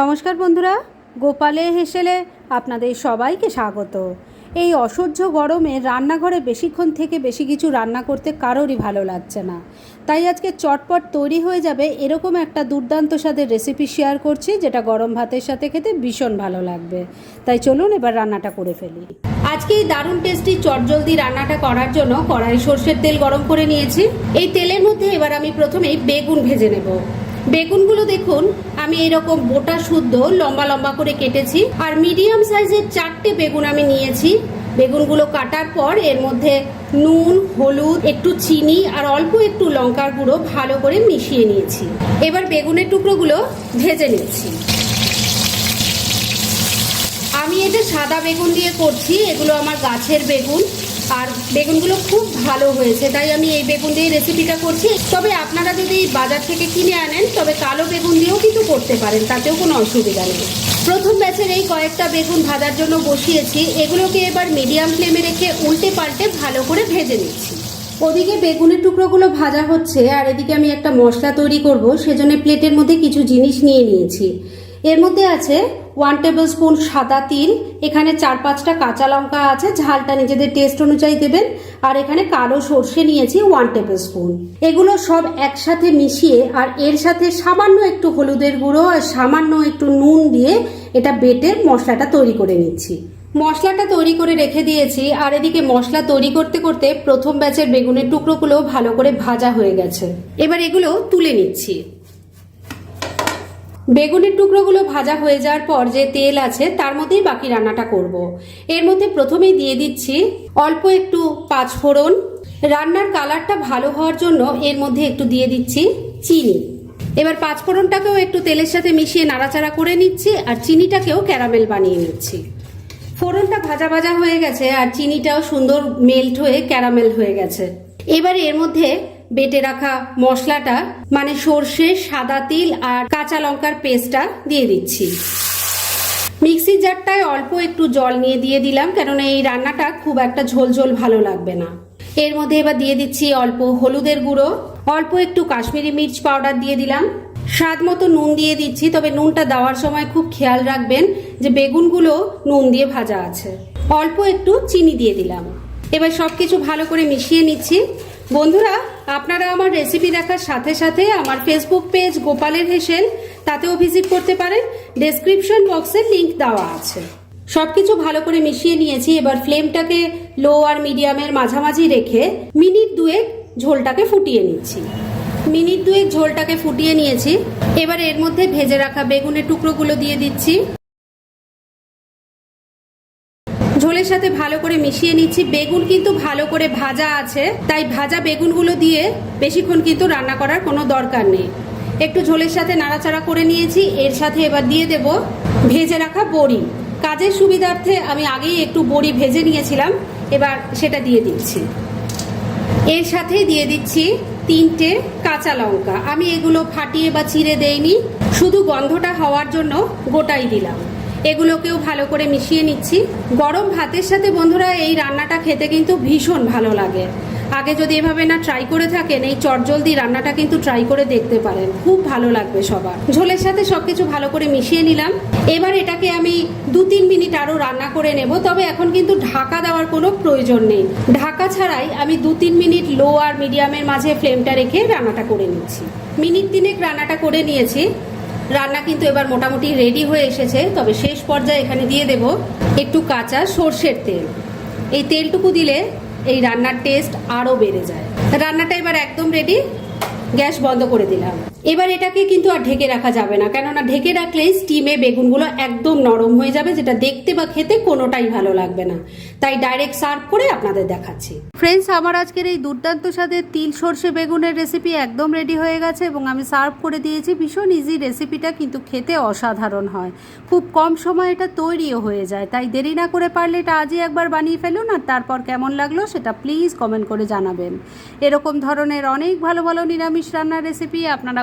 নমস্কার বন্ধুরা, গোপালে হেসেলে আপনাদের সবাইকে স্বাগত। এই অসহ্য গরমে রান্নাঘরে বেশিক্ষণ থেকে বেশি কিছু রান্না করতে কারোরই ভালো লাগছে না। তাই আজকে চটপট তৈরি হয়ে যাবে এরকম একটা দুর্দান্ত স্বাদের রেসিপি শেয়ার করছি, যেটা গরম ভাতের সাথে খেতে ভীষণ ভালো লাগবে। তাই চলুন এবার রান্নাটা করে ফেলি। আজকে এই দারুণ টেস্টি চটজলদি রান্নাটা করার জন্য কড়াই সর্ষের তেল গরম করে নিয়েছি। এই তেলের মধ্যে এবার আমি প্রথমেই বেগুন ভেজে নেব। বেগুনগুলো দেখুন আমি এরকম বোটা শুদ্ধ লম্বা লম্বা করে কেটেছি। আর মিডিয়াম সাইজের চারটে বেগুন আমি নিয়েছি। বেগুনগুলো কাটার পর এর মধ্যে নুন, হলুদ, একটু চিনি আর অল্প একটু লঙ্কার গুঁড়ো ভালো করে মিশিয়ে নিয়েছি। এবার বেগুনের টুকরোগুলো ভেজে নিয়েছি আমি এটা সাদা বেগুন দিয়ে করছি, এগুলো আমার গাছের বেগুন। আর বেগুনগুলো খুব ভালো হয়েছে, তাই আমি এই বেগুন দিয়ে রেসিপিটা করছি। তবে আপনারা যদি বাজার থেকে কিনে আনেন, তবে কালো বেগুন দিয়েও কিন্তু করতে পারেন, তাতেও কোনো অসুবিধা নেই। প্রথম ব্যাচের এই কয়েকটা বেগুন ভাজার জন্য বসিয়েছি, এগুলোকে এবার মিডিয়াম ফ্লেমে রেখে উল্টে পাল্টে ভালো করে ভেজে নিচ্ছি। ওদিকে বেগুনের টুকরোগুলো ভাজা হচ্ছে, আর এদিকে আমি একটা মশলা তৈরি করব, সেজন্য প্লেটের মধ্যে কিছু জিনিস নিয়ে নিয়েছি। এর মধ্যে আছে ওয়ান টেবিল স্পুন সাদা তিল, এখানে চার পাঁচটা কাঁচা লঙ্কা আছে, ঝালটা নিজেদের টেস্ট অনুযায়ী দেবেন। আর এখানে কালো সর্ষে নিয়েছি ওয়ান টেবিল স্পুন এগুলো সব একসাথে মিশিয়ে আর এর সাথে সামান্য একটু হলুদের গুঁড়ো আর সামান্য একটু নুন দিয়ে এটা বেটে মশলাটা তৈরি করে নিচ্ছি। মশলাটা তৈরি করে রেখে দিয়েছি আর এদিকে মশলা তৈরি করতে করতে প্রথম ব্যাচের বেগুনের টুকরোগুলো ভালো করে ভাজা হয়ে গেছে। এবার এগুলো তুলে নিচ্ছি। বেগুনের টুকরোগুলো ভাজা হয়ে যাওয়ার পর যে তেল আছে, তার মধ্যেই বাকি রান্নাটা করব। এর মধ্যে প্রথমেই দিয়ে দিচ্ছি অল্প একটু পাঁচফোড়ন। রান্নার কালারটা ভালো হওয়ার জন্য এর মধ্যে একটু দিয়ে দিচ্ছি চিনি। এবার পাঁচফোড়নটাকেও একটু তেলের সাথে মিশিয়ে নাড়াচাড়া করে নিচ্ছি আর চিনিটাকেও ক্যারামেল বানিয়ে নিচ্ছি। ফোড়নটা ভাজা ভাজা হয়ে গেছে আর চিনিটাও সুন্দর মেল্ট হয়ে ক্যারামেল হয়ে গেছে। এবার এর মধ্যে বেটে রাখা মশলাটা মানে সর্ষে, সাদা তিল আর কাঁচা লঙ্কার পেস্টটা দিয়ে দিচ্ছি। মিক্সির জারটায় অল্প একটু জল নিয়ে দিয়ে দিলাম, কেননা এই রান্নাটা খুব একটা ঝোল ঝোল ভালো লাগবে না। এর মধ্যে এবার দিয়ে দিচ্ছি অল্প হলুদের গুঁড়ো, অল্প একটু কাশ্মীরি মির্চ পাউডার দিয়ে দিলাম। স্বাদ মতো নুন দিয়ে দিচ্ছি, তবে নুনটা দেওয়ার সময় খুব খেয়াল রাখবেন যে বেগুনগুলো নুন দিয়ে ভাজা আছে। অল্প একটু চিনি দিয়ে দিলাম। এবার সবকিছু ভালো করে মিশিয়ে নিচ্ছি। বন্ধুরা, আপনারা আমার রেসিপি দেখার সাথে সাথে আমার ফেসবুক পেজ গোপালের হেসেল তাতেও ভিজিট করতে পারেন। ডেসক্রিপশন বক্সে লিংক দেওয়া আছে। সবকিছু ভালো করে মিশিয়ে নিয়েছি, এবার ফ্লেমটাকে লো আর মিডিয়ামের মাঝামাঝি রেখে মিনিট দুয়েক ঝোলটাকে ফুটিয়ে নিচ্ছি। মিনিট দুয়েক ঝোলটাকে ফুটিয়ে নিয়েছি। এবার এর মধ্যে ভেজে রাখা বেগুনের টুকরোগুলো দিয়ে দিচ্ছি। ঝোলের সাথে ভালো করে মিশিয়ে নিচ্ছি। বেগুন কিন্তু ভালো করে ভাজা আছে। তাই ভাজা বেগুনগুলো দিয়ে বেশিক্ষণ কিন্তু রান্না করার কোনো দরকার নেই। একটু ঝোলের সাথে নাড়াচাড়া করে নিয়েছি। এর সাথে এবার দিয়ে দেব ভেজে রাখা বড়ি। কাজের সুবিধার্থে আমি আগেই একটু বড়ি ভেজে নিয়েছিলাম। এবার সেটা দিয়ে দিচ্ছি। এর সাথে দিয়ে দিচ্ছি তিনটে কাঁচা লঙ্কা। আমি এগুলো ফাটিয়ে বা চিড়ে দেইনি। শুধু গন্ধটা হওয়ার জন্য গোটাই দিলাম। এগুলোকেও ভালো করে মিশিয়ে নিচ্ছি। গরম ভাতের সাথে বন্ধুরা এই রান্নাটা খেতে কিন্তু ভীষণ ভালো লাগে। আগে যদি এভাবে না ট্রাই করে থাকেন, এই চটজলদি রান্নাটা কিন্তু ট্রাই করে দেখতে পারেন। খুব ভালো লাগবে সবার। ঝোলের সাথে সবকিছু ভালো করে মিশিয়ে নিলাম। এবার এটাকে আমি দু তিন মিনিট আরও রান্না করে নেব, তবে এখন কিন্তু ঢাকা দেওয়ার কোনো প্রয়োজন নেই। ঢাকা ছাড়াই আমি দু তিন মিনিট লো আর মিডিয়ামের মাঝে ফ্লেমটা রেখে রান্নাটা করে নিচ্ছি। মিনিট তিনেক রান্নাটা করে নিয়েছি। রান্না কিন্তু এবার মোটামুটি রেডি হয়ে এসেছে, তবে শেষ পর্যায়ে এখানে দিয়ে দেব একটু কাঁচা সর্ষের তেল। এই তেলটুকু দিলে এই রান্নার টেস্ট আরও বেড়ে যায়। রান্নাটা এবার একদম রেডি গ্যাস বন্ধ করে দিলাম। এবার এটাকে কিন্তু আর ঢেকে রাখা যাবে না। কেননা ঢেকে রাখলেই স্টিমে বেগুনগুলো একদম নরম হয়ে যাবে, যেটা দেখতে বা খেতে কোনোটাই ভালো লাগবে না। তাই ডাইরেক্ট সার্ভ করে আপনাদের দেখাচ্ছি। ফ্রেন্ডস আমার আজকের এই দুর্দান্ত স্বাদের তিল সর্ষে বেগুনের রেসিপি একদম রেডি হয়ে গেছে এবং আমি সার্ভ করে দিয়েছি। ভীষণ ইজি রেসিপিটা কিন্তু খেতে অসাধারণ হয়। খুব কম সময় এটা তৈরিও হয়ে যায়। তাই দেরি না করে পারলে এটা আজই একবার বানিয়ে ফেলুন আর তারপর কেমন লাগল সেটা প্লিজ কমেন্ট করে জানাবেন। এরকম ধরনের অনেক ভালো ভালো নিরামিষ রান্নার রেসিপি আপনারা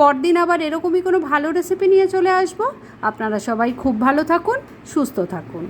পরদিন আবার এরকমই কোনো ভালো রেসিপি নিয়ে চলে আসব। আপনারা সবাই খুব ভালো থাকুন, সুস্থ থাকুন।